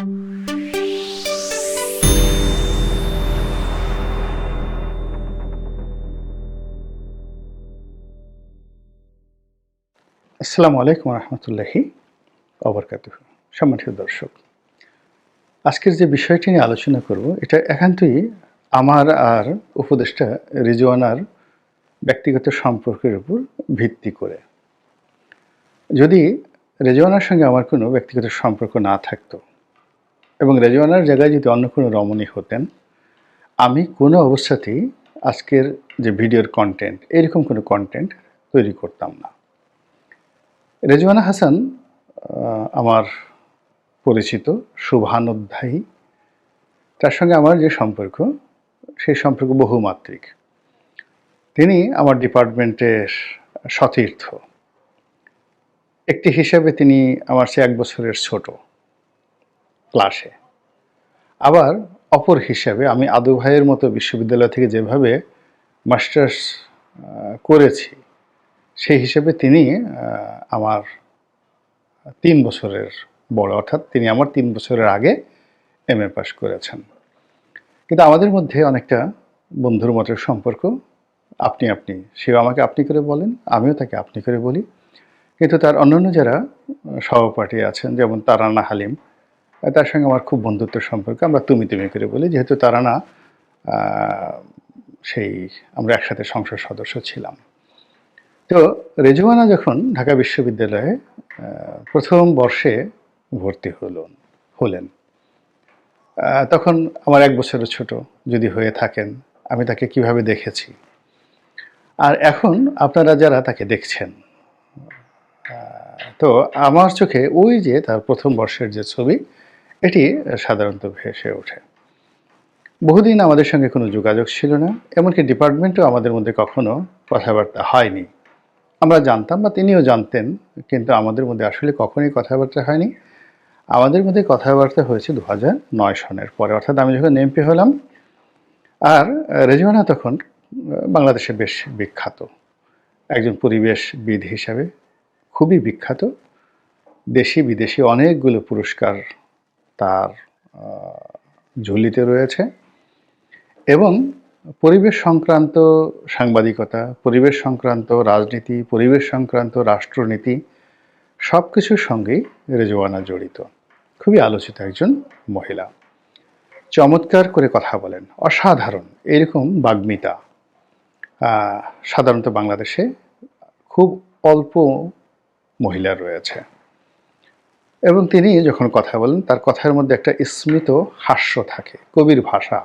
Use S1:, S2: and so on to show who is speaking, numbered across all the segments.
S1: আসসালামু আলাইকুম রহমতুল্লাহি অবরকাত সম্মানিত দর্শক, আজকের যে বিষয়টি নিয়ে আলোচনা করব, এটা একান্তই আমার আর উপদেষ্টা রিজওয়ানার ব্যক্তিগত সম্পর্কের উপর ভিত্তি করে। যদি রেজওয়ানার সঙ্গে আমার কোনো ব্যক্তিগত সম্পর্ক না থাকতো এবং রেজওয়ানার জায়গায় যদি অন্য কোনো রমণী হতেন, আমি কোনো অবস্থাতেই আজকের যে ভিডিওর কন্টেন্ট এরকম কোনো কন্টেন্ট তৈরি করতাম না। রেজওয়ানা হাসান আমার পরিচিত, শুভানুধ্যায়ী। তার সঙ্গে আমার যে সম্পর্ক, সেই সম্পর্ক বহুমাত্রিক। তিনি আমার ডিপার্টমেন্টের সতীর্থ। একটি হিসাবে তিনি আমার সে এক বছরের ছোট। ক্লাসে আবার অপর হিসাবে আমি আদু ভাইয়ের মতো বিশ্ববিদ্যালয় থেকে যেভাবে মাস্টার্স করেছি, সেই হিসেবে তিনি আমার তিন বছরের বড়, অর্থাৎ তিনি আমার তিন বছরের আগে এম এ পাশ করেছেন। কিন্তু আমাদের মধ্যে অনেকটা বন্ধুর মতের সম্পর্ক, আপনি আপনি, সেও আমাকে আপনি করে বলেন, আমিও তাকে আপনি করে বলি। কিন্তু তার অন্যান্য যারা সহপাঠী আছেন, যেমন তারানা হালিম তার সঙ্গে আমার খুব বন্ধুত্ব সম্পর্ক। আমরা তুমি তুমি করে বলি, যেহেতু তারা না সেই আমরা একসাথে সংসদ সদস্য ছিলাম। তো রেজুয়ানা যখন ঢাকা বিশ্ববিদ্যালয়ে প্রথম বর্ষে ভর্তি হলেন হলেন তখন আমার এক বছরের ছোট যদি হয়ে থাকেন, আমি তাকে কীভাবে দেখেছি? আর এখন আপনারা যারা তাকে দেখছেন তো আমার চোখে ওই যে তার প্রথম বর্ষের যে ছবি এটি সাধারণত ভেসে ওঠে। বহুদিন আমাদের সঙ্গে কোনো যোগাযোগ ছিল না, এমনকি ডিপার্টমেন্টও আমাদের মধ্যে কখনো কথাবার্তা হয়নি। আমরা জানতাম বা তিনিও জানতেন, কিন্তু আমাদের মধ্যে আসলে কখনোই কথাবার্তা হয়নি। আমাদের মধ্যে কথাবার্তা হয়েছে দু নয় সনের পরে, অর্থাৎ আমি যখন এমপি হলাম, আর রেজওয়ানা তখন বাংলাদেশে বেশ বিখ্যাত। একজন পরিবেশবিদ হিসাবে খুবই বিখ্যাত। দেশি বিদেশি অনেকগুলো পুরস্কার তার ঝুলিতে রয়েছে এবং পরিবেশ সংক্রান্ত সাংবাদিকতা, পরিবেশ সংক্রান্ত রাজনীতি, পরিবেশ সংক্রান্ত রাষ্ট্রনীতি সব কিছুর সঙ্গেই রেজওয়ানা জড়িত। খুবই আলোচিত একজন মহিলা। চমৎকার করে কথা বলেন। অসাধারণ। এরকম বাগ্মিতা সাধারণত বাংলাদেশে খুব অল্প মহিলা রয়েছে। এবং তিনি যখন কথা বলেন, তার কথার মধ্যে একটা স্মৃত হাস্য থাকে, কবির ভাষা,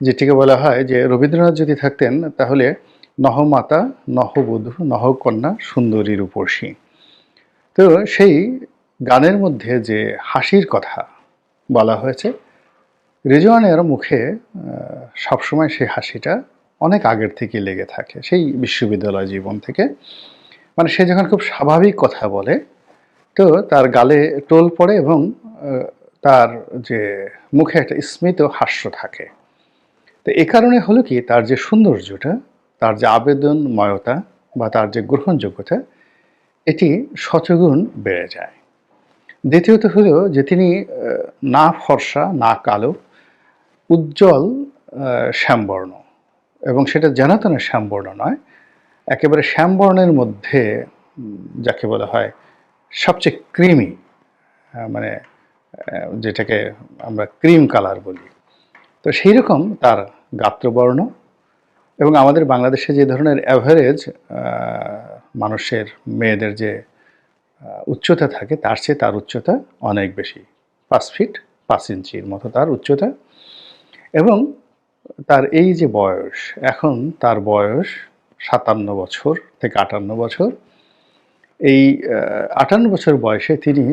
S1: যেটিকে বলা হয় যে, রবীন্দ্রনাথ যদি থাকতেন, তাহলে নহমাতা, নহবধূ, নহকন্যা, সুন্দরীর উপর্ষী তো সেই গানের মধ্যে যে হাসির কথা বলা হয়েছে, রেজওয়ানের মুখে সবসময় সেই হাসিটা অনেক আগের থেকে লেগে থাকে, সেই বিশ্ববিদ্যালয় জীবন থেকে। মানে সে যখন খুব স্বাভাবিক কথা বলে তো তার গালে টোল পড়ে এবং তার যে মুখে একটা স্মিত হাস্য থাকে। তো এ কারণে হলো কি, তার যে সৌন্দর্যটা, তার যে আবেদনময়তা বা তার যে গ্রহণযোগ্যতা, এটি শতগুণ বেড়ে যায়। দ্বিতীয়ত হলো যে তিনি না ফর্সা, না কালো, উজ্জ্বল শ্যামবর্ণ। এবং সেটা জানাতনের শ্যামবর্ণ নয়, একেবারে শ্যামবর্ণের মধ্যে যাকে বলা হয় সবচেয়ে ক্রিমি মানে যেটাকে আমরা ক্রিম কালার বলি। তো সেই রকম তার গাত্রবর্ণ এবং আমাদের বাংলাদেশে যে ধরনের অ্যাভারেজ মানুষের, মেয়েদের যে উচ্চতা থাকে, তার চেয়ে তার উচ্চতা অনেক বেশি। পাঁচ ফিট পাঁচ ইঞ্চির মতো তার উচ্চতা এবং তার এই যে বয়স, এখন তার বয়স সাতান্ন বছর থেকে আটান্ন বছর। এই আটান্ন বছর বয়সে তিনি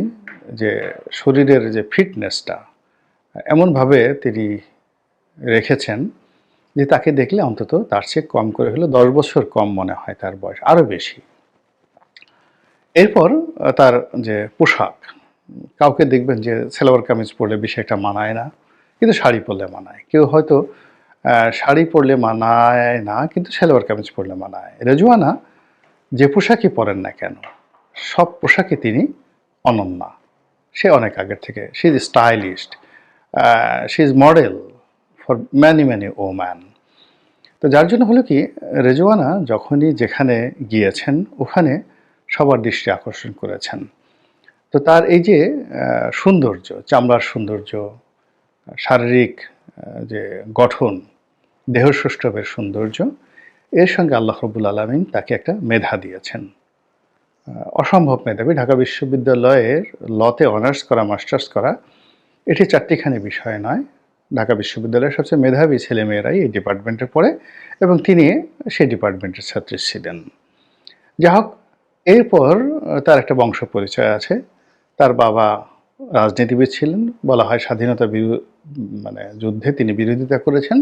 S1: যে শরীরের যে ফিটনেসটা, এমনভাবে তিনি রেখেছেন যে তাকে দেখলে অন্তত তার চেয়ে কম করে হলো দশ বছর কম মনে হয় তার বয়স, আরও বেশি। এরপর তার যে পোশাক, কাউকে দেখবেন যে সেলোয়ার কামিজ পরলে বিষয়টা মানায় না, কিন্তু শাড়ি পরলে মানায়। কেউ হয়তো শাড়ি পরলে মানায় না, কিন্তু সেলোয়ার কামিজ পরলে মানায়। রেজুয়ানা যে পোশাকই পরেন না কেন, সব পোশাকে তিনি অনন্যা। সে অনেক আগের থেকে she is stylist she is model for many many woman তো যার জন্য হলো কি, রেজওয়ানা যখনই যেখানে গিয়েছেন, ওখানে সবার দৃষ্টি আকর্ষণ করেছেন। তো তার এই যে সৌন্দর্য, চামড়ার সৌন্দর্য, শারীরিক যে গঠন দেহ সৌষ্ঠবের সৌন্দর্য এর সঙ্গে আল্লাহ রবুল আলমিন তাকে একটা মেধা দিয়েছেন। অসম্ভব মেধাবী। ঢাকা বিশ্ববিদ্যালয়ের লতে অনার্স করা মাস্টার্স করা, এটি চারটিখানি বিষয় নয়। ঢাকা বিশ্ববিদ্যালয়ের সবচেয়ে মেধাবী ছেলেমেয়েরাই এই ডিপার্টমেন্টে পড়ে এবং তিনি সেই ডিপার্টমেন্টের ছাত্রী ছিলেন। যা হোক, এরপর তার একটা বংশ পরিচয় আছে। তার বাবা রাজনীতিবিদ ছিলেন। বলা হয় স্বাধীনতা মানে যুদ্ধে তিনি বিরোধিতা করেছেন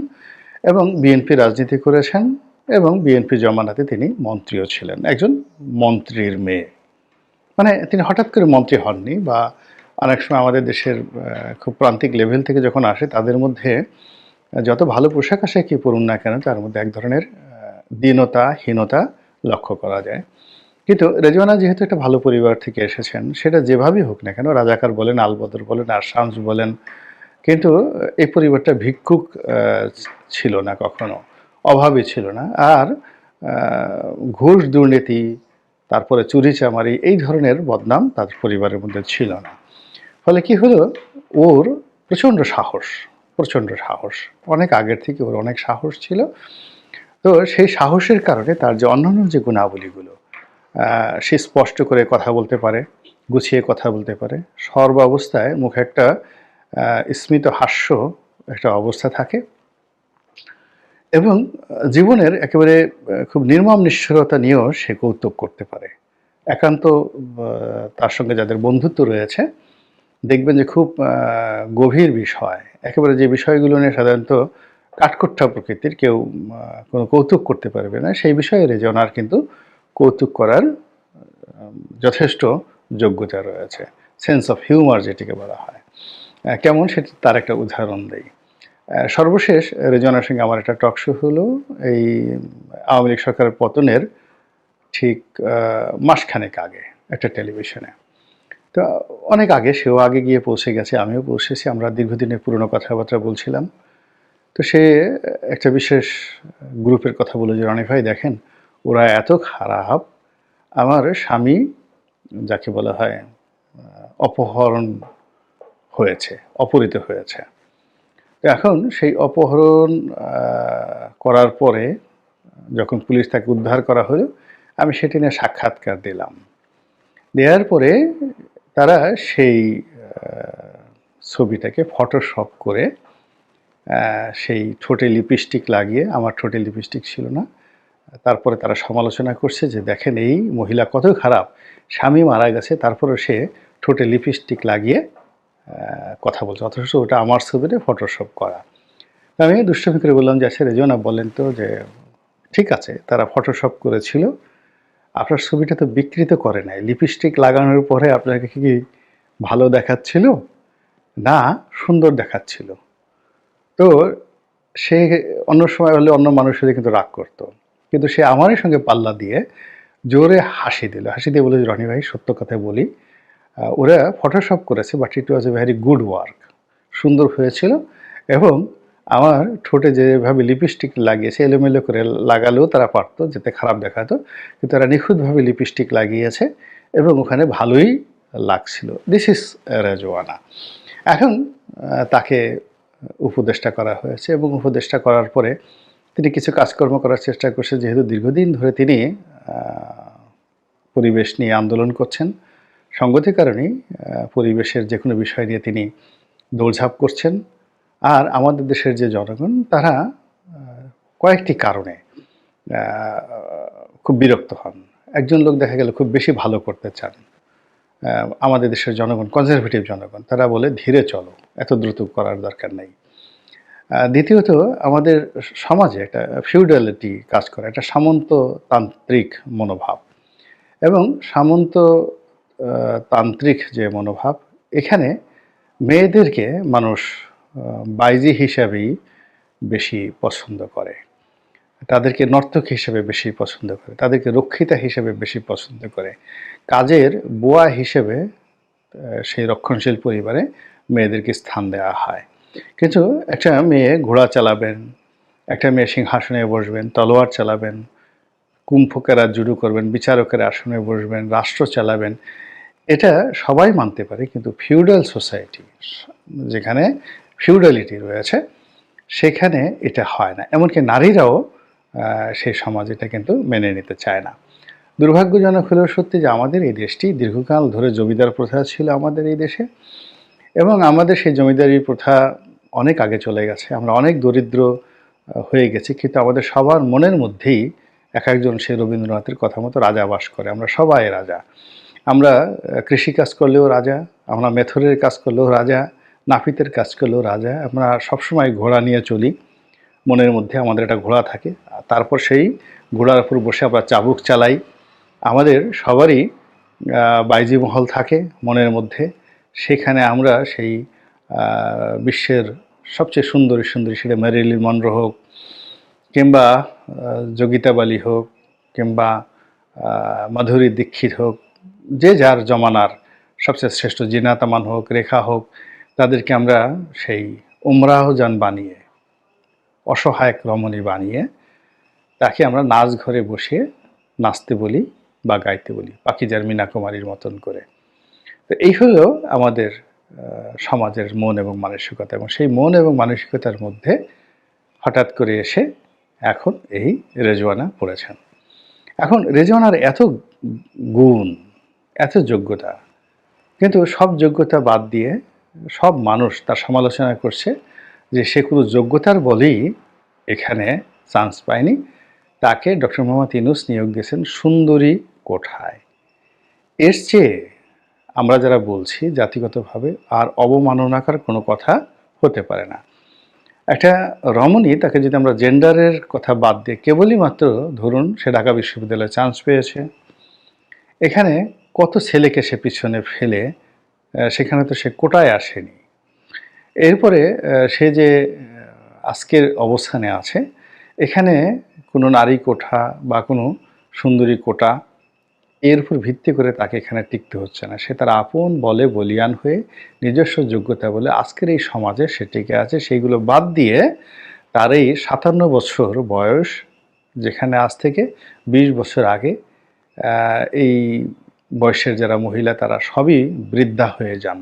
S1: এবং বিএনপি রাজনীতি করেছেন। এবং বিএনপি জমানাতে তিনি মন্ত্রীও ছিলেন, একজন মন্ত্রীর মেয়ে। মানে তিনি হঠাৎ করে মন্ত্রী হননি বা অনেক সময় আমাদের দেশের খুব প্রান্তিক লেভেল থেকে যখন আসে, তাদের মধ্যে যত ভালো পোশাক আশাকই পড়ুন না কেন, তার মধ্যে এক ধরনের দীনতা হীনতা লক্ষ্য করা যায়। কিন্তু রেজওয়ানা যেহেতু একটা ভালো পরিবার থেকে এসেছেন, সেটা যেভাবেই হোক না কেন, রাজাকার বলেন, আলবদর বলেন, আর শামস বলেন, কিন্তু এই পরিবারটা ভিক্ষুক ছিল না কখনো। অভাবী ছিল না। আর ঘুষ, দুর্নীতি, তারপরে চুরি চামারি এই ধরনের বদনাম তার পরিবারের মধ্যে ছিল না। ফলে কি হলো? ওর প্রচণ্ড সাহস প্রচণ্ড সাহস। অনেক আগের থেকে ওর অনেক সাহস ছিল। তো সেই সাহসের কারণে তার যে অন্যান্য যে গুণাবলীগুলো সে স্পষ্ট করে কথা বলতে পারে, গুছিয়ে কথা বলতে পারে। সর্ব অবস্থায় মুখে একটা স্মিত হাস্য একটা অবস্থা থাকে। এবং জীবনের একেবারে খুব নির্মম নিষ্ঠুরতা নিয়েও সে কৌতুক করতে পারে। একান্ত তার সঙ্গে যাদের বন্ধুত্ব রয়েছে দেখবেন যে খুব গভীর বিষয়। একেবারে যে বিষয়গুলো নিয়ে সাধারণত কাঠখোট্টা প্রকৃতির কেউ কোনো কৌতুক করতে পারবে না সেই বিষয়ে রেজনার কিন্তু কৌতুক করার যথেষ্ট যোগ্যতা রয়েছে। সেন্স অফ হিউমার যেটিকে বলা হয়। কেমন সেটা তার একটা উদাহরণ আহ, সর্বশেষ রেজনার সঙ্গে আমার একটা টক শো হলো। এই আওয়ামী লীগ সরকারের পতনের ঠিক মাসখানেক আগে একটা টেলিভিশনে তো অনেক আগে, সেও আগে গিয়ে পৌঁছে গেছে, আমিও পৌঁছেছি, আমরা দীর্ঘদিনের পুরনো কথাবার্তা বলছিলাম। তো সে একটা বিশেষ গ্রুপের কথা বলে যে, রনি ভাই, দেখেন, ওরা এত খারাপ, আমার স্বামী যাকে বলা হয় অপহরণ হয়েছে, অপহৃত হয়েছে। এখন সেই অপহরণ করার পরে যখন পুলিশ তাকে উদ্ধার করা হলো, আমি সেটি নিয়ে সাক্ষাৎকার দিলাম। দেওয়ার পরে তারা সেই ছবিটাকে ফটোশপ করে সেই ঠোঁটে লিপস্টিক লাগিয়ে, আমার ঠোঁটে লিপস্টিক ছিল না, তারপরে তারা সমালোচনা করছে যে, দেখেন এই মহিলা কত খারাপ, স্বামী মারা গেছে তারপরে সে ঠোঁটে লিপস্টিক লাগিয়ে কথা বলছে, অথচ ওটা আমার ছবিতে ফটোশপ করা। আমি দুষ্টমি করে বললাম যে আচ্ছা রেজনা বলেন তো যে, ঠিক আছে, তারা ফটোশপ করেছিল, আপনার ছবিটা তো বিকৃত করে নাই লিপস্টিক লাগানোর পরে আপনাকে কি ভালো দেখাচ্ছিল? না, সুন্দর দেখাচ্ছিল। তো সে অন্য সময় হলে অন্য মানুষের কিন্তু রাগ করতো। কিন্তু সে আমারই সঙ্গে পাল্লা দিয়ে জোরে হাসি দিল। হাসি দিয়ে বলে রনি ভাই, সত্য কথা বলি ওরা ফটোশপ করেছে but it was a very good work সুন্দর হয়েছিল এবং আমার ঠোঁটে যেভাবে লিপস্টিক লাগিয়েছে, এলোমেলো করে লাগালেও তারা পারতো, যেতে খারাপ দেখাতো, কিন্তু তারা নিখুঁতভাবে লিপস্টিক লাগিয়েছে এবং ওখানে ভালোই লাগছিল। দিস ইজ রেজওয়ানা এখন তাকে উপদেষ্টা করা হয়েছে এবং উপদেষ্টা করার পরে তিনি কিছু কাজকর্ম করার চেষ্টা করছে, যেহেতু দীর্ঘদিন ধরে তিনি পরিবেশ নিয়ে আন্দোলন করছেন। সঙ্গতির কারণেই আহ, পরিবেশের যে কোনো বিষয় নিয়ে তিনি দৌড়ঝাঁপ করছেন। আর আমাদের দেশের যে জনগণ তারা কয়েকটি কারণে খুব বিরক্ত হন। একজন লোক দেখা গেল খুব বেশি ভালো করতে চান। আমাদের দেশের জনগণ কনজারভেটিভ জনগণ তারা বলে ধীরে চলো এত দ্রুত করার দরকার নেই। দ্বিতীয়ত আমাদের সমাজে একটা ফিউডালিটি কাজ করে একটা সামন্ততান্ত্রিক মনোভাব। এবং সামন্ত তান্ত্রিক যে মনোভাব, এখানে মেয়েদেরকে মানুষ বাইজি হিসাবেই বেশি পছন্দ করে। তাদেরকে নর্তক হিসেবে বেশি পছন্দ করে, তাদেরকে রক্ষিতা হিসেবে বেশি পছন্দ করে। কাজের বোয়া হিসেবে সেই রক্ষণশীল পরিবারে মেয়েদেরকে স্থান দেওয়া হয়। কিন্তু একটা মেয়ে ঘোড়া চালাবেন, একটা মেয়ে সিংহাসনে বসবেন, তলোয়ার চালাবেন, কুম্ভকেরা জুডু করবেন, বিচারকের আসনে বসবেন, রাষ্ট্র চালাবেন এটা সবাই মানতে পারে, কিন্তু ফিউডাল সোসাইটি, যেখানে ফিউডালিটি রয়েছে, সেখানে এটা হয় না। এমনকি নারীরাও সেই সমাজ এটা কিন্তু মেনে নিতে চায় না। দুর্ভাগ্যজনক হলেও সত্যি যে আমাদের এই দেশটি দীর্ঘকাল ধরে জমিদার প্রথা ছিল আমাদের এই দেশে, এবং আমাদের সেই জমিদারি প্রথা অনেক আগে চলে গেছে। আমরা অনেক দরিদ্র হয়ে গেছি, কিন্তু আমাদের সবার মনের মধ্যেই এক একজন সেই রবীন্দ্রনাথের কথা মতো রাজা বাস করে। আমরা সবাই রাজা। আমরা আহ, কৃষিকাজ করলেও রাজা আমরা মেথরের কাজ করলেও রাজা নাপিতের কাজ করলেও রাজা আমরা সবসময় ঘোড়া নিয়ে চলি। মনের মধ্যে আমাদের একটা ঘোড়া থাকে তারপর সেই ঘোড়ার উপর বসে আমরা চাবুক চালাই। আমাদের সবারই বাইজি মহল থাকে মনের মধ্যে। সেখানে আমরা সেই বিশ্বের সবচেয়ে সুন্দরী সুন্দরী সেটা ম্যারিলিন মনরো হোক কিংবা যোগিতা বালি হোক কিংবা মাধুরী দীক্ষিত হোক যে যার জমানার সবচেয়ে শ্রেষ্ঠ জিনা তামান হোক, রেখা হোক, তাদেরকে আমরা সেই উমরাহ যান বানিয়ে অসহায়ক রমণী বানিয়ে, তাকে আমরা নাচ ঘরে বসে নাচতে বলি বা গাইতে বলি পাখিজার মীনা কুমারীর মতন করে। তো এই হলো আমাদের সমাজের মন এবং মানসিকতা এবং সেই মন এবং মানসিকতার মধ্যে হঠাৎ করে এসে এখন এই রেজওয়ানা পড়েছেন। এখন রেজওয়ানার এত গুণ এত যোগ্যতা। কিন্তু সব যোগ্যতা বাদ দিয়ে সব মানুষ তার সমালোচনা করছে যে সে কোনো যোগ্যতার বলেই এখানে চান্স পায়নি। তাকে ডক্টর মোহাম্মদ ইনুস নিয়োগ দিয়েছেন সুন্দরী কোঠায়। এর চেয়ে আমরা যারা বলছি, জাতিগতভাবে আর অবমাননাকার কোনো কথা হতে পারে না। একটা রমণী তাকে যদি আমরা জেন্ডারের কথা বাদ দিয়ে কেবলই মাত্র ধরুন সে ঢাকা বিশ্ববিদ্যালয়ে চান্স পেয়েছে। এখানে কত ছেলেকে সে পিছনে ফেলে সেখানে তো সে কোটায় আসেনি। এরপরে সে যে আজকের অবস্থানে আছে, এখানে কোনো নারী কোঠা বা কোনো সুন্দরী কোটা, এর উপর ভিত্তি করে তাকে এখানে টিকতে হচ্ছে না। সে তার আপন বলে বলিয়ান হয়ে, নিজস্ব যোগ্যতা বলে আজকের এই সমাজে সে টিকে আছে। সেইগুলো বাদ দিয়ে তার এই সাতান্ন বছর বয়স, যেখানে আজ থেকে বিশ বছর আগে এই বয়সের যারা মহিলা, তারা সবই বৃদ্ধা হয়ে যান,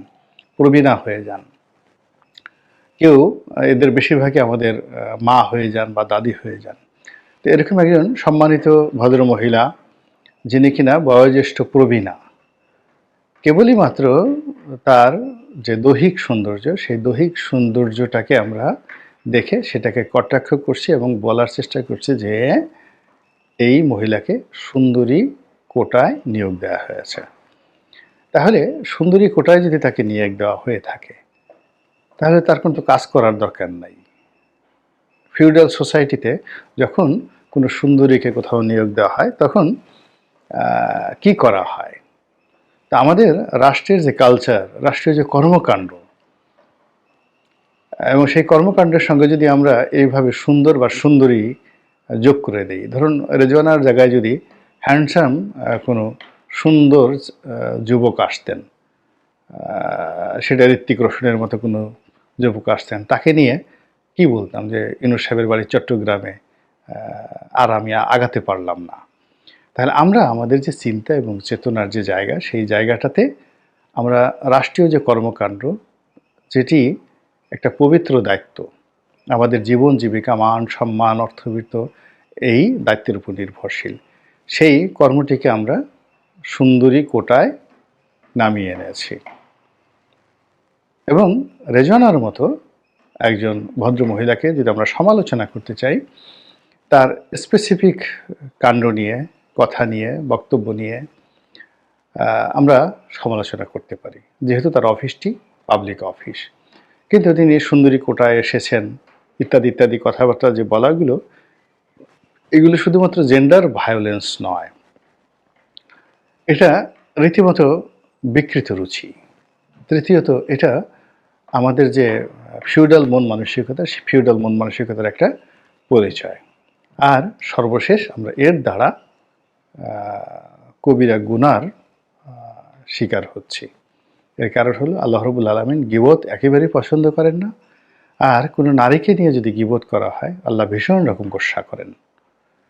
S1: প্রবীণা হয়ে যান। কেউ এদের বেশিরভাগই আমাদের মা হয়ে যান বা দাদি হয়ে যান। তো এরকম একজন সম্মানিত ভদ্র মহিলা, যিনি কিনা বয়োজ্যেষ্ঠ প্রবীণা কেবলই মাত্র তার যে দৈহিক সৌন্দর্য, সেই দৈহিক সৌন্দর্যটাকে আমরা দেখে সেটাকে কটাক্ষ করছি এবং বলার চেষ্টা করছি যে, এই মহিলাকে সুন্দরী কোটায় নিয়োগ দেওয়া হয়েছে। তাহলে সুন্দরী কোটায় যদি তাকে নিয়োগ দেওয়া হয়ে থাকে, তাহলে তার কিন্তু কাজ করার দরকার নাই। ফিউডাল সোসাইটিতে যখন কোনো সুন্দরীকে কোথাও নিয়োগ দেওয়া হয়, তখন কি করা হয়? তা আমাদের রাষ্ট্রের যে কালচার রাষ্ট্রীয় যে কর্মকাণ্ড, এবং সেই কর্মকাণ্ডের সঙ্গে যদি আমরা এইভাবে সুন্দর বা সুন্দরী যোগ করে দিই, ধরুন রেজওয়ানার জায়গায় যদি হ্যান্ডসাম কোনো সুন্দর যুবক আসতেন। সেটা ঋত্বিক রোশনের মতো কোনো যুবক আসতেন। তাকে নিয়ে কি বলতাম যে, ইনুস সাহেবের বাড়ি চট্টগ্রামে আর আমি আগাতে পারলাম না। তাহলে আমরা আমাদের যে চিন্তা এবং চেতনার যে জায়গা, সেই জায়গাটাতে আমরা রাষ্ট্রীয় যে কর্মকাণ্ড, যেটি একটা পবিত্র দায়িত্ব, আমাদের জীবন জীবিকা, মান সম্মান, অর্থবিত্ত, এই দায়িত্বের উপর নির্ভরশীল। সেই কর্মটিকে আমরা সুন্দরী কোটায় নামিয়ে এনেছি। এবং রেজনার মতো একজন ভদ্র মহিলাকে যদি আমরা সমালোচনা করতে চাই, তার স্পেসিফিক কাণ্ড নিয়ে, কথা নিয়ে, বক্তব্য নিয়ে আমরা সমালোচনা করতে পারি। যেহেতু তার অফিসটি পাবলিক অফিস কিন্তু তিনি সুন্দরী কোটায় এসেছেন, ইত্যাদি ইত্যাদি কথাবার্তা যে বলাগুলো এগুলো শুধুমাত্র জেন্ডার ভায়োলেন্স নয়। এটা রীতিমতো বিকৃত রুচি। তৃতীয়ত, এটা আমাদের যে ফিউডাল মন মানসিকতা, সে ফিউডাল মন মানসিকতার একটা পরিচয়। আর সর্বশেষ আমরা এর দ্বারা কবিরা গুনার শিকার হচ্ছি। এর কারণ হলো আল্লাহ রবুল আলমিন গিবত একেবারেই পছন্দ করেন না। আর কোনো নারীকে নিয়ে যদি গিবত করা হয়, আল্লাহ ভীষণ রকম গোসা করেন।